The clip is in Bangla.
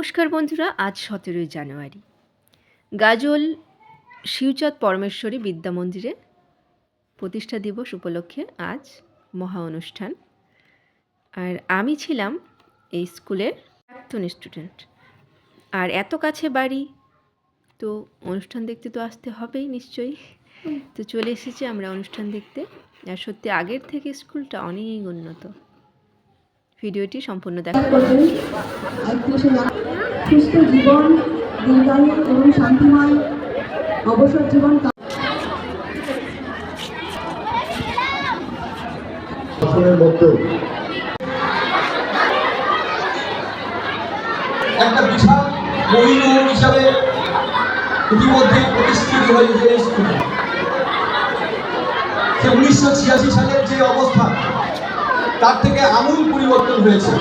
নমস্কার বন্ধুরা, আজ সতেরোই জানুয়ারি। গাজল শিবচাঁদ পরমেশ্বরী বিদ্যা মন্দিরে প্রতিষ্ঠা দিবস উপলক্ষে আজ মহা অনুষ্ঠান। আর আমি ছিলাম এই স্কুলের প্রাক্তন স্টুডেন্ট আর এত কাছে বাড়ি, তো অনুষ্ঠান দেখতে তো আসতে হবেই নিশ্চয়ই। তো চলে এসেছি আমরা অনুষ্ঠান দেখতে। আর সত্যি আগের থেকে স্কুলটা অনেক উন্নত। ভিডিওটি সম্পূর্ণ দেখা সুস্থ জীবন, দীর্ঘায়ু এবং শান্তিময় অবসর জীবন একটা বিশাল মহিমহল হিসাবে ইতিমধ্যে প্রতিষ্ঠিত হয়েছে স্কুল সে উনিশশো ছিয়াশি সালের যে অবস্থা, তার থেকে আমূল পরিবর্তন হয়েছে।